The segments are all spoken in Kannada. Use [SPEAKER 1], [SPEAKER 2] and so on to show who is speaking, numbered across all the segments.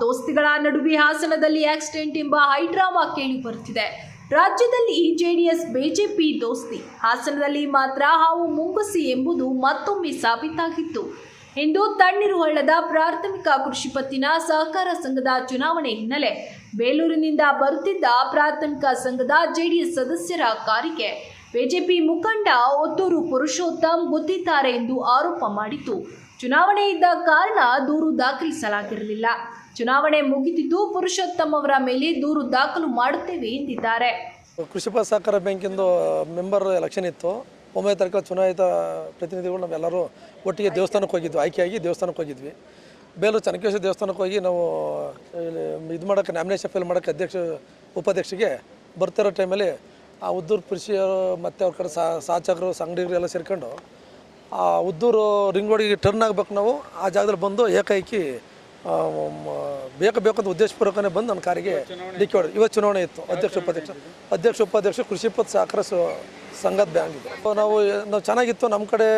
[SPEAKER 1] ದೋಸ್ತಿಗಳ ನಡುವೆ ಹಾಸನದಲ್ಲಿ ಆಕ್ಸಿಡೆಂಟ್ ಎಂಬ ಹೈಡ್ರಾಮಾ ಕೇಳಿ ಬರುತ್ತಿದೆ. ರಾಜ್ಯದಲ್ಲಿ ಜೆಡಿಎಸ್ ಬಿಜೆಪಿ ದೋಸ್ತಿ. ಹಾಸನದಲ್ಲಿ ಮಾತ್ರ ಹಾವು ಮುಂಗುಸಿ ಎಂಬುದು ಮತ್ತೊಮ್ಮೆ ಸಾಬೀತಾಗಿತ್ತು. ಇಂದು ತಣ್ಣೀರುಹಳ್ಳದ ಪ್ರಾಥಮಿಕ ಕೃಷಿ ಪತ್ತಿನ ಸಹಕಾರ ಸಂಘದ ಚುನಾವಣೆ ಹಿನ್ನೆಲೆ ಬೇಲೂರಿನಿಂದ ಬರುತ್ತಿದ್ದ ಪ್ರಾಥಮಿಕ ಸಂಘದ ಜೆಡಿಎಸ್ ಸದಸ್ಯರ ಕಾರಿಗೆ ಬಿಜೆಪಿ ಮುಖಂಡ ಒತ್ತೂರು ಪುರುಷೋತ್ತಮ್ ಗುದ್ದಿದ್ದಾರೆ ಎಂದು ಆರೋಪ ಮಾಡಿತ್ತು. ಚುನಾವಣೆ ಇದ್ದ ಕಾರಣ ದೂರು ದಾಖಲಿಸಲಾಗಿರಲಿಲ್ಲ. ಚುನಾವಣೆ ಮುಗಿದಿದ್ದು ಪುರುಷೋತ್ತಮ್ ಅವರ ಮೇಲೆ ದೂರು ದಾಖಲು ಮಾಡುತ್ತೇವೆ ಎಂದಿದ್ದಾರೆ.
[SPEAKER 2] ಕೃಷಿ ಸಹಕಾರ ಬ್ಯಾಂಕಿಂದು ಮೆಂಬರ್ ಎಲೆಕ್ಷನ್ ಇತ್ತು. ಒಂಬೈ ತಾರೀಕು ಚುನಾಯಿತ ಪ್ರತಿನಿಧಿಗಳು ನಾವೆಲ್ಲರೂ ಒಟ್ಟಿಗೆ ದೇವಸ್ಥಾನಕ್ಕೆ ಹೋಗಿದ್ವಿ. ಆಯ್ಕೆಯಾಗಿ ದೇವಸ್ಥಾನಕ್ಕೆ ಹೋಗಿದ್ವಿ. ಬೇಲೂರು ಚನಕೇಶ್ವರ ದೇವಸ್ಥಾನಕ್ಕೆ ಹೋಗಿ ನಾವು ಇದು ಮಾಡೋಕ್ಕೆ ನಾಮಿನೇಷನ್ ಫಿಲ್ ಮಾಡೋಕ್ಕೆ ಅಧ್ಯಕ್ಷ ಉಪಾಧ್ಯಕ್ಷರಿಗೆ ಬರ್ತಿರೋ ಟೈಮಲ್ಲಿ ಆ ಉದ್ದೂರು ಕೃಷಿಯವರು ಮತ್ತು ಅವ್ರ ಕಡೆ ಸಾಚಕರು, ಸಂಗಡಿಗರು ಎಲ್ಲ ಸೇರ್ಕೊಂಡು ಆ ಉದ್ದೂರು ರಿಂಗ್ ರೋಡಿಗೆ ಟರ್ನ್ ಆಗ್ಬೇಕು ನಾವು. ಆ ಜಾಗದಲ್ಲಿ ಬಂದು ಮ- ಬೇಕು ಬೇಕಂತ ಅಂತ ಉದ್ದೇಶಪೂರ್ವಕನೇ ಬಂದು ನನ್ನ ಕಾರಿಗೆ ಡಿಕ್ಕಿ ಹೊಡೆದು ಇವತ್ತು ಚುನಾವಣೆ ಇತ್ತು, ಅಧ್ಯಕ್ಷ, ಉಪಾಧ್ಯಕ್ಷ. ಅಧ್ಯಕ್ಷ, ಉಪಾಧ್ಯಕ್ಷ, ಕೃಷಿ ಪತ್ ಸಹಕಾರ ಸಂಘದ ಬ್ಯಾಂಕ್ ಇದೆ. ನಾವು ನಾವು ಚೆನ್ನಾಗಿತ್ತು, ನಮ್ಮ ಕಡೆ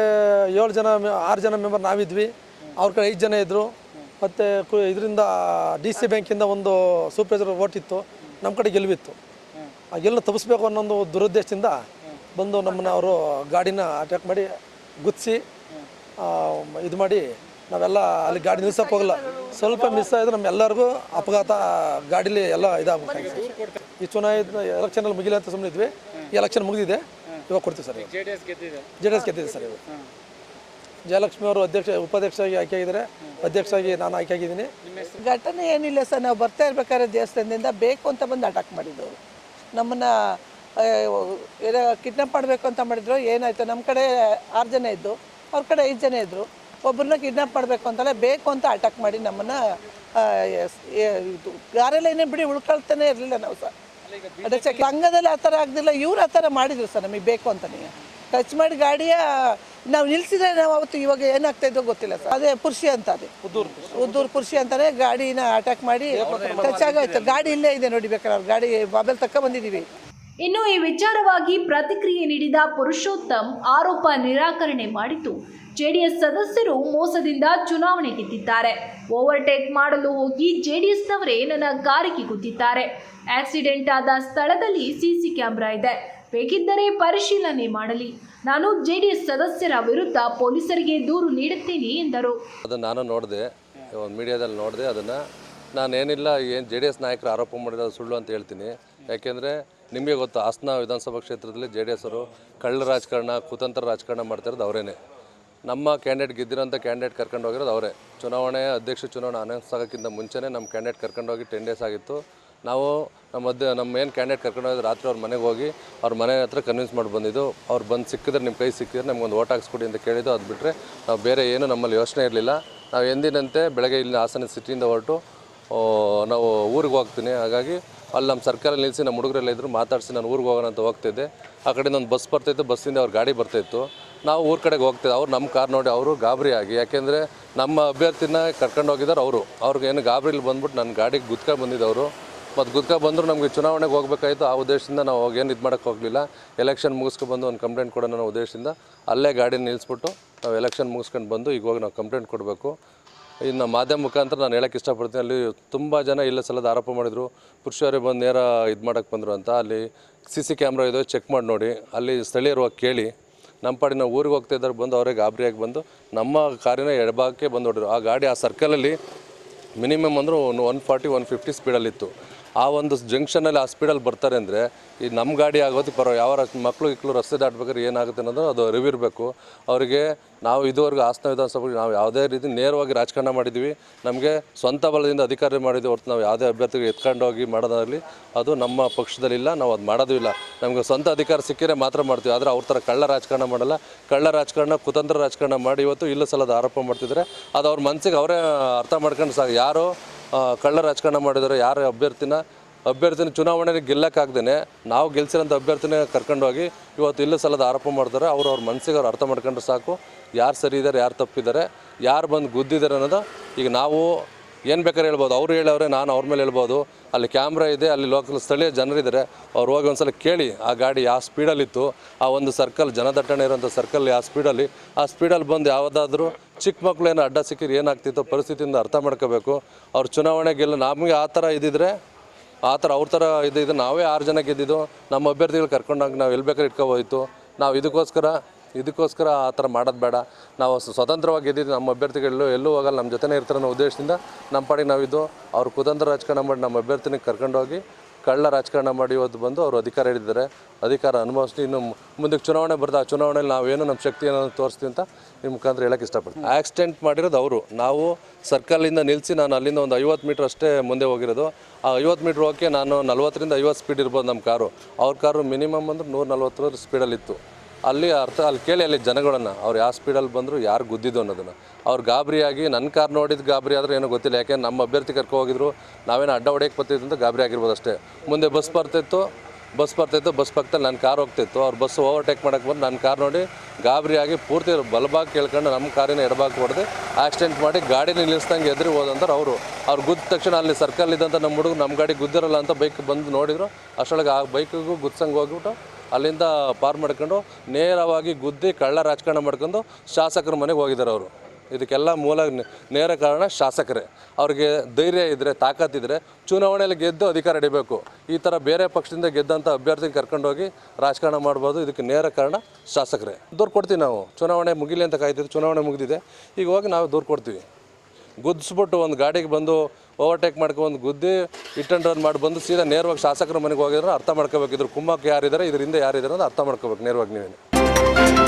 [SPEAKER 2] ಏಳು ಜನ ಆರು ಜನ ಮೆಂಬರ್ ನಾವಿದ್ವಿ. ಅವ್ರ ಕಡೆ ಐದು ಜನ ಇದ್ದರು ಮತ್ತು ಇದರಿಂದ ಡಿ ಸಿ ಬ್ಯಾಂಕಿಂದ ಒಂದು ಸೂಪರ್ವೈಸರ್ ಓಟ್ ಇತ್ತು. ನಮ್ಮ ಕಡೆ ಗೆಲುವಿತ್ತು. ಆ ಗೆಲುವು ತಪ್ಪಿಸ್ಬೇಕು ಅನ್ನೋ ದುರುದ್ದೇಶದಿಂದ ಬಂದು ನಮ್ಮನ್ನ ಅವರು ಗಾಡಿನ ಅಟ್ಯಾಕ್ ಮಾಡಿ ಗುತ್ತಿಸಿ ಇದು ಮಾಡಿ ನಾವೆಲ್ಲ ಅಲ್ಲಿ ಗಾಡಿ ನಿಲ್ಸಕ್ಕೆ ಹೋಗಲ್ಲ. ಸ್ವಲ್ಪ ಮಿಸ್ ಆಯಿತು ನಮ್ಮೆಲ್ಲರಿಗೂ ಅಪಘಾತ ಗಾಡೀಲಿ ಎಲ್ಲ ಇದಾಗುತ್ತೆ ಈ ಚುನಾಯಿತ ಎಲೆಕ್ಷನಲ್ಲಿ ಮುಗಿಲಿ ಅಂತ ಸುಮ್ಮನೆ ಇದ್ವಿ ಈ ಎಲೆಕ್ಷನ್ ಮುಗಿದಿದೆ. ಇವಾಗ ಕೊಡ್ತೀವಿ ಸರ್
[SPEAKER 3] ಜೆ ಡಿ ಎಸ್ ಗೆದ್ದಿದೆ.
[SPEAKER 2] ಸರ್ ಇವಾಗ. ಜಯಲಕ್ಷ್ಮಿ ಅವರು ಅಧ್ಯಕ್ಷ ಉಪಾಧ್ಯಕ್ಷರಾಗಿ ಆಯ್ಕೆ ಆಗಿದ್ದಾರೆ. ಅಧ್ಯಕ್ಷರಾಗಿ ನಾನು ಆಯ್ಕೆ ಆಗಿದ್ದೀನಿ.
[SPEAKER 4] ಘಟನೆ ಏನಿಲ್ಲ ಸರ್. ನಾವು ಬರ್ತಾ ಇರ್ಬೇಕಾದ್ರೆ ದೇವಸ್ಥಾನದಿಂದ ಬೇಕು ಅಂತ ಬಂದು ಅಟ್ಯಾಕ್ ಮಾಡಿದ್ದವರು. ನಮ್ಮನ್ನು ಕಿಡ್ನಾಪ್ ಮಾಡಬೇಕು ಅಂತ ಮಾಡಿದ್ರು. ಏನಾಯಿತು? ನಮ್ಮ ಕಡೆ ಆರು ಜನ ಇದ್ದು. ಅವ್ರ ಕಡೆ ಐದು ಜನ ಇದ್ದರು ಒಬ್ಬರನ್ನ ಕಿಡ್ನಾಪ್ ಮಾಡಬೇಕು ಅಂತಲೇ ಬೇಕು ಅಂತ ಅಟ್ಯಾಕ್ ಮಾಡಿ ನಮ್ಮನ್ನು ಯಾರೆಲ್ಲ ಏನೇ ಬಿಡಿ ಉಳ್ಕೊಳ್ತಾನೆ ಇರಲಿಲ್ಲ ನಾವು ಸರ್. ಅದಕ್ಕೆ ಸಂಘದಲ್ಲಿ ಆ ಥರ ಆಗದಿಲ್ಲ ಇವ್ರು ಆ ಥರ ಮಾಡಿದ್ರು ಸರ್ ನಮಗೆ ಬೇಕು ಅಂತಲೇ ಟಚ್ ಮಾಡಿ ಗಾಡಿಯ ನಾವು ನಿಲ್ಸಿದ್ರೆ ನಾವು ಅವತ್ತು ಇವಾಗ ಏನಾಗ್ತಾ ಇದ್ದೋ ಗೊತ್ತಿಲ್ಲ ಸರ್. ಅದೇ ಪುರುಷಿ ಅಂತ ಅದೇ. ಉದ್ದೂರು ಪುರುಷಿ. ಅಂತಾನೆ ಗಾಡಿನ ಅಟ್ಯಾಕ್ ಮಾಡಿ ಟಚ್ ಆಗೋಯ್ತು ಗಾಡಿ ಇಲ್ಲೇ ಇದೆ ನೋಡಿ ಬೇಕಾದ್ರೆ ಅವ್ರ. ಗಾಡಿ ಬಾಬೆಲ್ ತಕ್ಕ ಬಂದಿದ್ದೀವಿ.
[SPEAKER 1] ಇನ್ನು ಈ ವಿಚಾರವಾಗಿ ಪ್ರತಿಕ್ರಿಯೆ ನೀಡಿದ ಪುರುಷೋತ್ತಮ್ ಆರೋಪ ನಿರಾಕರಣೆ ಮಾಡಿದ್ದು. ಜೆಡಿಎಸ್ ಸದಸ್ಯರು ಮೋಸದಿಂದ ಚುನಾವಣೆ ಗೆದ್ದಿದ್ದಾರೆ. ಓವರ್ಟೇಕ್ ಮಾಡಲು ಹೋಗಿ ಜೆಡಿಎಸ್ನವರೇ ನನ್ನ ಕಾರಿಗೆ ಗುದ್ದಿದ್ದಾರೆ. ಆಕ್ಸಿಡೆಂಟ್ ಆದ ಸ್ಥಳದಲ್ಲಿ ಸಿಸಿ ಕ್ಯಾಮೆರಾ ಇದೆ. ಬೇಕಿದ್ದರೆ ಪರಿಶೀಲನೆ ಮಾಡಲಿ. ನಾನು ಜೆಡಿಎಸ್ ಸದಸ್ಯರ ವಿರುದ್ಧ ಪೊಲೀಸರಿಗೆ ದೂರು ನೀಡುತ್ತೇನೆ ಎಂದರು.
[SPEAKER 5] ಅದನ್ನು ನಾನು ನೋಡಿದೆ ಮೀಡಿಯಾದಲ್ಲಿ ನೋಡಿದೆ ಅದನ್ನು. ನಾನೇನಿಲ್ಲ, ಏನು ಜೆ ಡಿ ಎಸ್ ನಾಯಕರು ಆರೋಪ ಮಾಡಿರೋದು ಸುಳ್ಳು ಅಂತ ಹೇಳ್ತೀನಿ. ಯಾಕೆಂದರೆ ನಿಮಗೆ ಗೊತ್ತು, ಹಾಸನ ವಿಧಾನಸಭಾ ಕ್ಷೇತ್ರದಲ್ಲಿ ಜೆ ಡಿ ಎಸ್ ಅವರು ಕಳ್ಳ ರಾಜಕಾರಣ ಕುತಂತ್ರ ರಾಜಕಾರಣ ಮಾಡ್ತಿರೋದು ಅವರೇನೆ. ನಮ್ಮ ಕ್ಯಾಂಡಿಡೇಟ್ ಗೆದ್ದಿರೋಂಥ ಕ್ಯಾಂಡಿಡೇಟ್ ಕರ್ಕೊಂಡು ಹೋಗಿರೋದು ಅವರೇ. ಚುನಾವಣೆ, ಅಧ್ಯಕ್ಷ ಚುನಾವಣೆ ಅನೌನ್ಸ್ ಆಗೋಕ್ಕಿಂತ ಮುಂಚೆನೇ ನಮ್ಮ ಕ್ಯಾಂಡಿಡೇಟ್ ಕರ್ಕೊಂಡು ಹೋಗಿ ಟೆನ್ ಡೇಸ್ ಆಗಿತ್ತು. ನಾವು ನಮ್ಮ ಮಧ್ಯ ನಮ್ಮ ಏನು ಕ್ಯಾಂಡಿಡೇಟ್ ಕರ್ಕೊಂಡು ಹೋಗಿದ್ದು ರಾತ್ರಿ ಅವ್ರ ಮನೆಗೆ ಹೋಗಿ, ಅವ್ರ ಮನೆ ಹತ್ರ ಕನ್ವಿನ್ಸ್ ಮಾಡಿ ಬಂದಿದ್ದು. ಅವ್ರು ಬಂದು ಸಿಕ್ಕಿದ್ರೆ, ನಿಮ್ಮ ಕೈ ಸಿಕ್ಕಿದ್ರೆ ನಮ್ಗೆ ಒಂದು ಓಟ್ ಹಾಕ್ಸ್ಕೊಡಿ ಅಂತ ಕೇಳಿದ್ದು. ಅದು ಬಿಟ್ಟರೆ ನಾವು ಬೇರೆ ಏನು ನಮ್ಮಲ್ಲಿ ಯೋಚನೆ ಇರಲಿಲ್ಲ. ನಾವು ಎಂದಿನಂತೆ ಬೆಳಗ್ಗೆ ಇಲ್ಲಿ ಹಾಸನ ಸಿಟಿಯಿಂದ ಹೊರಟು ನಾವು ಊರಿಗೆ ಹೋಗ್ತೀನಿ. ಹಾಗಾಗಿ ಅಲ್ಲಿ ನಮ್ಮ ಸರ್ಕಾರ ನಿಲ್ಲಿಸಿ ನಮ್ಮ ಹುಡುಗರೆಲ್ಲ ಇದ್ದರು ಮಾತಾಡಿಸಿ ನಾನು ಊರಿಗೆ ಹೋಗೋಣ ಅಂತ ಹೋಗ್ತಿದ್ದೆ. ಆ ಕಡೆಯಿಂದ ಒಂದು ಬಸ್ ಬರ್ತಾಯಿತ್ತು ಬಸ್ಸಿಂದ ಅವ್ರ ಗಾಡಿ ಬರ್ತಾಯಿತ್ತು ನಾವು ಊರ ಕಡೆಗೆ ಹೋಗ್ತೇವೆ ಅವ್ರು ನಮ್ಮ ಕಾರ್ ನೋಡಿ ಅವರು ಗಾಬರಿ ಆಗಿ, ಯಾಕೆಂದರೆ ನಮ್ಮ ಅಭ್ಯರ್ಥಿನ ಕರ್ಕೊಂಡು ಹೋಗಿದ್ದಾರೆ ಅವರು. ಅವ್ರಿಗೆ ಏನು ಗಾಬರಿಲಿ ಬಂದ್ಬಿಟ್ಟು ನನ್ನ ಗಾಡಿಗೆ ಗುದ್ಕ ಬಂದಿದ್ದವರು. ಮತ್ತು ಗುದ್ಕ ಬಂದರೂ ನಮಗೆ ಚುನಾವಣೆಗೆ ಹೋಗಬೇಕಾಯಿತು. ಆ ಉದ್ದೇಶದಿಂದ ನಾವು ಏನು ಇದು ಮಾಡೋಕ್ಕೆ ಹೋಗಲಿಲ್ಲ. ಎಲೆಕ್ಷನ್ ಮುಗಿಸ್ಕೊಂಡು ಒಂದು ಕಂಪ್ಲೇಂಟ್ ಕೊಡೋಣ ಅನ್ನೋ ಉದ್ದೇಶದಿಂದ ಅಲ್ಲೇ ಗಾಡಿ ನಿಲ್ಲಿಸ್ಬಿಟ್ಟು ನಾವು ಎಲೆಕ್ಷನ್ ಮುಗಿಸ್ಕೊಂಡು ಬಂದು ಈಗ ಹೋಗಿ ನಾವು ಕಂಪ್ಲೇಂಟ್ ಕೊಡಬೇಕು. ಇನ್ನು ಮಾಧ್ಯಮ ಮುಖಾಂತರ ನಾನು ಹೇಳಕ್ಕೆ ಇಷ್ಟಪಡ್ತೀನಿ. ಅಲ್ಲಿ ತುಂಬ ಜನ ಇಲ್ಲ ಸಲದ ಆರೋಪ ಮಾಡಿದರು. ಪುರುಷರೇ ಬಂದು ನೇರ ಇದು ಮಾಡೋಕ್ಕೆ ಬಂದರು ಅಂತ. ಅಲ್ಲಿ ಸಿ ಸಿ ಕ್ಯಾಮ್ರಾ ಇದೆ ಚೆಕ್ ಮಾಡಿ ನೋಡಿ. ಅಲ್ಲಿ ಸ್ಥಳೀಯರು ಹೋಗಿ ಕೇಳಿ. ನಮ್ಮ ಪಾಡಿ ನಾವು ಊರಿಗೆ ಹೋಗ್ತಾ ಇದ್ದಾರೆ, ಬಂದು ಅವರೇ ಗಾಬರಿಯಾಗಿ ಬಂದು ನಮ್ಮ ಕಾರಿನ ಎಡಭಾಗಕ್ಕೆ ಬಂದು ಹೊಡಿದ್ರು. ಆ ಗಾಡಿ ಆ ಸರ್ಕಲಲ್ಲಿ ಮಿನಿಮಮ್ ಅಂದರೂ ಒಂದು ಒನ್ ಫಾರ್ಟಿ ಒನ್ ಫಿಫ್ಟಿ ಸ್ಪೀಡಲ್ಲಿತ್ತು ಆ ಒಂದು ಜಂಕ್ಷನಲ್ಲಿ ಆ ಸ್ಪೀಡಲ್ಲಿ ಬರ್ತಾರೆ ಅಂದರೆ ಈ ನಮ್ಮ ಗಾಡಿ ಆಗೋದು ಪರವಾಗಿ ಯಾವ ಮಕ್ಕಳು ಇಕ್ಕಳು ರಸ್ತೆ ದಾಟ್ಬೇಕಾದ್ರೆ ಏನಾಗುತ್ತೆ ಅನ್ನೋದು ಅದು ಅರಿವಿರಬೇಕು. ಅವರಿಗೆ ನಾವು ಇದುವರೆಗೂ ಹಾಸನ ವಿಧಾನಸಭೆಗೆ ನಾವು ಯಾವುದೇ ರೀತಿ ನೇರವಾಗಿ ರಾಜಕಾರಣ ಮಾಡಿದ್ದೀವಿ. ನಮಗೆ ಸ್ವಂತ ಬಲದಿಂದ ಅಧಿಕಾರ ಮಾಡಿದ್ವಿ ಹೊರತು ನಾವು ಯಾವುದೇ ಅಭ್ಯರ್ಥಿಗೆ ಎತ್ಕೊಂಡು ಹೋಗಿ ಮಾಡೋದಾಗಲಿ, ಅದು ನಮ್ಮ ಪಕ್ಷದಲ್ಲಿಲ್ಲ ನಾವು ಅದು ಮಾಡೋದು ಇಲ್ಲ. ನಮಗೆ ಸ್ವಂತ ಅಧಿಕಾರ ಸಿಕ್ಕಿದ್ರೆ ಮಾತ್ರ ಮಾಡ್ತೀವಿ. ಆದರೆ ಅವ್ರ ಥರ ಕಳ್ಳ ರಾಜಕಾರಣ ಮಾಡಲ್ಲ. ಕಳ್ಳ ರಾಜಕಾರಣ, ಕುತಂತ್ರ ರಾಜಕಾರಣ ಮಾಡಿ ಇವತ್ತು ಇಲ್ಲ ಸಲದ ಆರೋಪ ಮಾಡ್ತಿದ್ದಾರೆ. ಅದು ಅವ್ರ ಮನಸ್ಸಿಗೆ ಅವರೇ ಅರ್ಥ ಮಾಡ್ಕೊಂಡು ಸಾಕು. ಯಾರು ಕಳ್ಳ ರಾಜಕಾರಣ ಮಾಡಿದರೆ, ಯಾರು ಅಭ್ಯರ್ಥಿನ ಅಭ್ಯರ್ಥಿನ ಚುನಾವಣೆಗೆ ಗೆಲ್ಲಕ್ಕಾಗ್ದೇ ನಾವು ಗೆಲ್ಸಿರೋಂಥ ಅಭ್ಯರ್ಥಿನ ಕರ್ಕೊಂಡೋಗಿ ಇವತ್ತು ಇಲ್ಲ ಸಲದ ಆರೋಪ ಮಾಡ್ತಾರೆ, ಅವ್ರು ಅವ್ರ ಮನಸ್ಸಿಗೆ ಅವ್ರು ಅರ್ಥ ಮಾಡ್ಕೊಂಡ್ರೆ ಸಾಕು. ಯಾರು ಸರಿ ಇದ್ದಾರೆ ಯಾರು ತಪ್ಪಿದ್ದಾರೆ ಯಾರು ಬಂದು ಗುದ್ದಿದ್ದಾರೆ ಅನ್ನೋದು ಈಗ ನಾವು ಏನು ಬೇಕಾದ್ರೆ ಹೇಳ್ಬೋದು. ಅವ್ರು ಹೇಳೋರೆ ನಾನು ಅವ್ರ ಮೇಲೆ ಹೇಳ್ಬೋದು. ಅಲ್ಲಿ ಕ್ಯಾಮ್ರಾ ಇದೆ, ಅಲ್ಲಿ ಲೋಕಲ್ ಸ್ಥಳೀಯ ಜನರಿದ್ದಾರೆ ಅವ್ರು ಹೋಗಿ ಒಂದ್ಸಲ ಕೇಳಿ, ಆ ಗಾಡಿ ಯಾವ ಸ್ಪೀಡಲ್ಲಿತ್ತು, ಆ ಒಂದು ಸರ್ಕಲ್ ಜನದಟ್ಟಣೆ ಇರೋಂಥ ಸರ್ಕಲ್ ಯಾವ ಸ್ಪೀಡಲ್ಲಿ, ಆ ಸ್ಪೀಡಲ್ಲಿ ಬಂದು ಯಾವುದಾದ್ರೂ ಚಿಕ್ಕ ಮಕ್ಕಳು ಏನೋ ಅಡ್ಡ ಸಿಕ್ಕಿದ್ರೆ ಏನಾಗ್ತಿತ್ತು ಪರಿಸ್ಥಿತಿಯಿಂದ ಅರ್ಥ ಮಾಡ್ಕೋಬೇಕು. ಅವ್ರು ಚುನಾವಣೆ ಗೆಲ್ಲ ನಮಗೆ ಆ ಥರ ಇದ್ದಿದ್ರೆ ಆ ಥರ ಅವ್ರ ಥರ ಇದು ಇದು ನಾವೇ ಆರು ಜನ ಗೆದ್ದಿದ್ದು, ನಮ್ಮ ಅಭ್ಯರ್ಥಿಗಳು ಕರ್ಕೊಂಡಾಗ ನಾವು ಎಲ್ಲಿ ಬೇಕಾದ್ರೆ ಇಟ್ಕೋಬೋಯ್ತು ನಾವು ಇದಕ್ಕೋಸ್ಕರ ಇದಕ್ಕೋಸ್ಕರ ಆ ಥರ ಮಾಡೋದು ಬೇಡ. ನಾವು ಸ್ವತಂತ್ರವಾಗಿ ಗೆದ್ದಿದ್ದು ನಮ್ಮ ಅಭ್ಯರ್ಥಿಗಳು ಎಲ್ಲೂ ಹೋಗಲ್ಲ, ನಮ್ಮ ಜೊತೆನೇ ಇರ್ತಾರೆ ಅನ್ನೋ ಉದ್ದೇಶದಿಂದ ನಮ್ಮ ಪಾಡಿಗೆ ನಾವಿದ್ದು. ಅವ್ರು ಕುತಂತ್ರ ರಾಜಕಾರಣ ಮಾಡಿ ನಮ್ಮ ಅಭ್ಯರ್ಥಿನಿಗೆ ಕರ್ಕೊಂಡೋಗಿ ಕಳ್ಳ ರಾಜಕಾರಣ ಮಾಡಿ ಇವತ್ತು ಬಂದು ಅವರು ಅಧಿಕಾರ ಹಿಡಿದಿದ್ದಾರೆ ಅಧಿಕಾರ ಅನುಭವಿಸಿ ಇನ್ನು ಮುಂದಕ್ಕೆ ಚುನಾವಣೆ ಬರ್ತದೆ ಆ ಚುನಾವಣೆಯಲ್ಲಿ ನಾವೇನು ನಮ್ಮ ಶಕ್ತಿ ಏನೋ ತೋರಿಸ್ತೀವಿ ಅಂತ ನಿಮ್ಮ ಮುಖಾಂತರ ಹೇಳಕ್ಕೆ ಇಷ್ಟಪಡ್ತೀನಿ. ಆಕ್ಸಿಡೆಂಟ್ ಮಾಡಿರೋದು ಅವರು. ನಾವು ಸರ್ಕಲಿಂದ ನಿಲ್ಲಿಸಿ ನಾನು ಅಲ್ಲಿಂದ ಒಂದು ಐವತ್ತು ಮೀಟ್ರ್ ಅಷ್ಟೇ ಮುಂದೆ ಹೋಗಿರೋದು. ಆ ಐವತ್ತು ಮೀಟ್ರ್ ಓಕೆ ನಾನು ನಲ್ವತ್ತರಿಂದ ಐವತ್ತು ಸ್ಪೀಡ್ ಇರ್ಬೋದು ನಮ್ಮ ಕಾರು. ಅವ್ರ ಕಾರು ಮಿನಿಮಮ್ ಅಂದ್ರೆ ನೂರ ನಲ್ವತ್ತರ ಸ್ಪೀಡಲ್ಲಿತ್ತು ಅಲ್ಲಿ ಅರ್ಥ, ಅಲ್ಲಿ ಕೇಳಿ ಅಲ್ಲಿ ಜನಗಳನ್ನು, ಅವ್ರು ಯಾವ ಸ್ಪೀಡಲ್ಲಿ ಬಂದರು, ಯಾರು ಗುದ್ದಿದ್ದು ಅನ್ನೋದನ್ನು. ಅವ್ರು ಗಾಬರಿಯಾಗಿ ನನ್ನ ಕಾರ್ ನೋಡಿದ್ದು ಗಾಬರಿ ಆದರೆ ಏನೋ ಗೊತ್ತಿಲ್ಲ, ಯಾಕೆ ನಮ್ಮ ಅಭ್ಯರ್ಥಿ ಕರ್ಕೊ ಹೋಗಿದ್ರು, ನಾವೇನು ಅಡ್ಡ ಹೊಡೆಯಕ್ಕೆ ಬರ್ತಿದ್ದು ಅಂತ ಗಾಬರಿ ಆಗಿರ್ಬೋದು ಅಷ್ಟೇ. ಮುಂದೆ ಬಸ್ ಬರ್ತಿತ್ತು ಬಸ್ ಬರ್ತಿತ್ತು ಬಸ್ ಪಕ್ಕದಲ್ಲಿ ನನ್ನ ಕಾರ್ ಹೋಗ್ತಿತ್ತು. ಅವ್ರು ಬಸ್ ಓವರ್ಟೇಕ್ ಮಾಡೋಕ್ಕೆ ಬಂದು ನನ್ನ ಕಾರ್ ನೋಡಿ ಗಾಬರಿಯಾಗಿ ಪೂರ್ತಿ ಬಲಭಾಗ ಕೇಳ್ಕೊಂಡು ನಮ್ಮ ಕಾರಿನ ಎಡಭಾಗ ಹೊಡೆದು ಆಕ್ಸಿಡೆಂಟ್ ಮಾಡಿ ಗಾಡಿ ನಿಲ್ಲಿಸ್ದಂಗೆ ಎದುರು ಹೋದಂತಾರೆ ಅವರು. ಅವ್ರು ಗುದ್ದ ತಕ್ಷಣ ಅಲ್ಲಿ ಸರ್ಕಲ್ ಇದ್ದಂಥ ನಮ್ಮ ಹುಡುಗ ನಮ್ಮ ಗಾಡಿ ಗುದ್ದಿರಲ್ಲ ಅಂತ ಬೈಕ್ ಬಂದು ನೋಡಿದ್ರು. ಅಷ್ಟರೊಳಗೆ ಆ ಬೈಕಿಗೂ ಗುದ್ಸಂಗೆ ಹೋಗ್ಬಿಟ್ಟು ಅಲ್ಲಿಂದ ಪಾರ್ ಮಾಡ್ಕೊಂಡು ನೇರವಾಗಿ ಗುದ್ದಿ ಕಳ್ಳ ರಾಜಕಾರಣ ಮಾಡ್ಕೊಂಡು ಶಾಸಕರ ಮನೆಗೆ ಹೋಗಿದ್ದಾರೆ ಅವರು. ಇದಕ್ಕೆಲ್ಲ ಮೂಲ ನೇರ ಕಾರಣ ಶಾಸಕರೇ. ಅವ್ರಿಗೆ ಧೈರ್ಯ ಇದ್ದರೆ ತಾಕತ್ತಿದ್ರೆ ಚುನಾವಣೆಯಲ್ಲಿ ಗೆದ್ದು ಅಧಿಕಾರ ಹಿಡಿಬೇಕು. ಈ ಥರ ಬೇರೆ ಪಕ್ಷದಿಂದ ಗೆದ್ದಂಥ ಅಭ್ಯರ್ಥಿಗೆ ಕರ್ಕೊಂಡೋಗಿ ರಾಜಕಾರಣ ಮಾಡ್ಬೋದು. ಇದಕ್ಕೆ ನೇರ ಕಾರಣ ಶಾಸಕರೇ. ದೂರು ಕೊಡ್ತೀವಿ ನಾವು. ಚುನಾವಣೆ ಮುಗಿಲಿ ಅಂತ ಕಾಯ್ತಿದ್ದು ಚುನಾವಣೆ ಮುಗಿದಿದೆ. ಈಗ ಹೋಗಿ ನಾವು ದೂರು ಕೊಡ್ತೀವಿ. ಗುದ್ದಿಸ್ಬಿಟ್ಟು ಒಂದು ಗಾಡಿಗೆ ಬಂದು ಓವರ್ಟೇಕ್ ಮಾಡ್ಕೊಂಡು ಗುದ್ದಿ ಇಟ್ ಆ್ಯಂಡ್ ರನ್ ಮಾಡಿ ಬಂದು ಸೀದಾ ನೇರವಾಗಿ ಶಾಸಕರ ಮನೆಗೆ ಹೋಗಿದ್ರೆ ಅರ್ಥ ಮಾಡ್ಕೋಬೇಕಿದ್ರು. ಕುಮ್ಮಕ್ಕೆ ಯಾರಿದ್ದಾರೆ, ಇದರಿಂದ ಯಾರಿದ್ದಾರೆ ಅಂತ ಅರ್ಥ ಮಾಡ್ಕೋಬೇಕು ನೇರವಾಗಿ ನೀವೇನು.